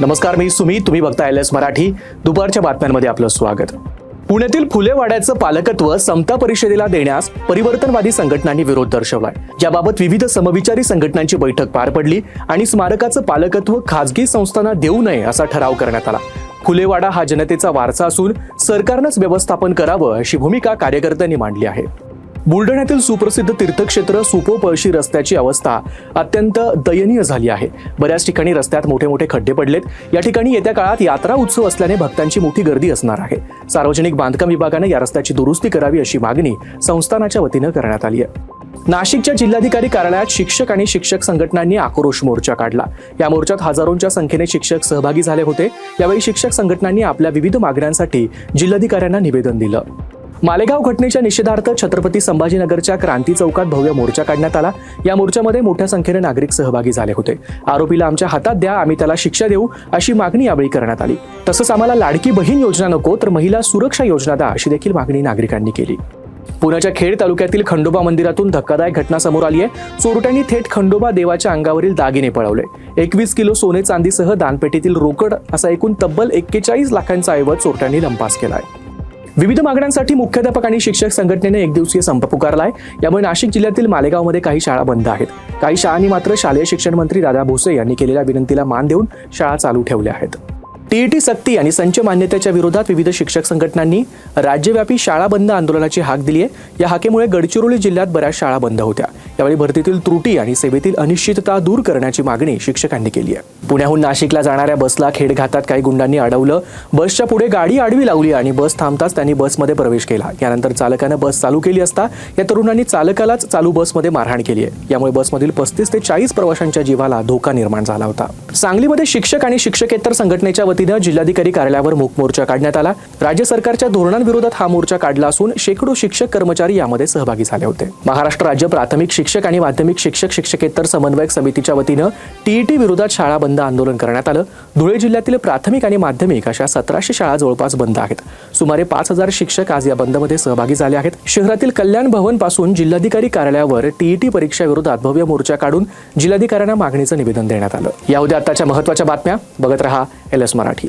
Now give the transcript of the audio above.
नमस्कार मी सुमित. तुम्ही बघता एल एस मराठी. दुपारच्या बातम्यांमध्ये आपलं स्वागत. पुण्यातील फुलेवाड्याचं पालकत्व समता परिषदेला देण्यास परिवर्तनवादी संघटनांनी विरोध दर्शवलाय. याबाबत विविध समविचारी संघटनांची बैठक पार पडली आणि स्मारकाचं पालकत्व खाजगी संस्थांना देऊ नये असा ठराव करण्यात आला. फुलेवाडा हा जनतेचा वारसा असून सरकारनंच व्यवस्थापन करावं अशी भूमिका कार्यकर्त्यांनी मांडली आहे. बुलढाण्यातील सुप्रसिद्ध तीर्थक्षेत्र सुपोपळशी रस्त्याची अवस्था अत्यंत दयनीय झाली आहे. बऱ्याच ठिकाणी रस्त्यात मोठे मोठे खड्डे पडलेत. या ठिकाणी येत्या काळात यात्रा उत्सव असल्याने भक्तांची मोठी गर्दी असणार आहे. सार्वजनिक बांधकाम विभागाने या रस्त्याची दुरुस्ती करावी अशी मागणी संस्थानाच्या वतीनं करण्यात आली आहे. नाशिकच्या जिल्हाधिकारी कार्यालयात शिक्षक आणि शिक्षक संघटनांनी आक्रोश मोर्चा काढला. या मोर्चात हजारोंच्या संख्येने शिक्षक सहभागी झाले होते. यावेळी शिक्षक संघटनांनी आपल्या विविध मागण्यांसाठी जिल्हाधिकाऱ्यांना निवेदन दिलं. मालेगाव घटनेच्या निषेधार्थ छत्रपती संभाजीनगरच्या क्रांती चौकात भव्य मोर्चा काढण्यात आला. या मोर्चामध्ये मोठ्या संख्येने नागरिक सहभागी झाले होते. आरोपीला आमच्या हातात द्या आम्ही त्याला शिक्षा देऊ अशी मागणी यावेळी करण्यात आली. तसंच आम्हाला लाडकी बहीण योजना नको तर महिला सुरक्षा योजना द्या अशी देखील मागणी नागरिकांनी केली. पुण्याच्या खेड तालुक्यातील खंडोबा मंदिरातून धक्कादायक घटना समोर आली आहे. चोरट्यांनी थेट खंडोबा देवाच्या अंगावरील दागिने पळवले. एकवीस किलो सोने चांदीसह दानपेटीतील रोकड असा एकूण तब्बल एक्केचाळीस लाखांचा ऐवज चोरट्यांनी लंपास केला आहे विविध मागण्यांसाठी मुख्याध्यापक आणि शिक्षक संघटनेने एक दिवसीय संप पुकारला आहे यामुळे नाशिक जिल्ह्यातील मालेगावमध्ये काही शाळा बंद आहेत. काही शाळांनी मात्र शालेय शिक्षण मंत्री दादा भुसे यांनी केलेल्या विनंतीला मान देऊन शाळा चालू ठेवल्या आहेत. टीईटी सक्ती आणि संच मान्यतेच्या विरोधात विविध शिक्षक संघटनांनी राज्यव्यापी शाळा बंद आंदोलनाची हाक दिली आहे या हाकेमुळे गडचिरोली जिल्ह्यात बऱ्याच शाळा बंद होत्या. यावेळी भरतीतील त्रुटी आणि सेवेतील अनिश्चितता दूर करण्याची मागणी शिक्षकांनी केली आहे. पुण्याहून नाशिकला जाणाऱ्या बसला खेडघातात काही गुंडांनी अडवलं. बसच्या पुढे गाडी आडवी लावली आणि बस थांबताच त्यांनी बसमध्ये प्रवेश केला. यानंतर चालकानं बस चालू केली असता या तरुणांनी चालकालाच चालू बसमध्ये मारहाण केली आहे. यामुळे बसमधील पस्तीस ते चाळीस प्रवाशांच्या जीवाला धोका निर्माण झाला होता. सांगलीमध्ये शिक्षक आणि शिक्षकेतर संघटनेच्या वतीनं जिल्हाधिकारी कार्यालयावर मूक मोर्चा काढण्यात आला. राज्य सरकारच्या धोरणांविरोधात हा मोर्चा काढला असून शेकडो शिक्षक कर्मचारी यामध्ये सहभागी झाले होते. महाराष्ट्र राज्य प्राथमिक शिक्षक आणि माध्यमिक शिक्षक शिक्षकेतर समन्वयक समितीच्या वतीनं टीईटी विरोधात शाळा बंद आंदोलन करण्यात आलं. धुळे जिल्ह्यातील प्राथमिक आणि माध्यमिक अशा सतराशे शाळा जवळपास बंद आहेत. सुमारे पाच हजार शिक्षक आज या बंदमध्ये सहभागी झाले आहेत. शहरातील कल्याण भवनपासून जिल्हाधिकारी कार्यालयावर टीईटी परीक्षा विरोधात भव्य मोर्चा काढून जिल्हाधिकाऱ्यांना मागणीचं निवेदन देण्यात आलं. या उद्या आताच्या महत्त्वाच्या बातम्या बघत रहा एल एस मराठी.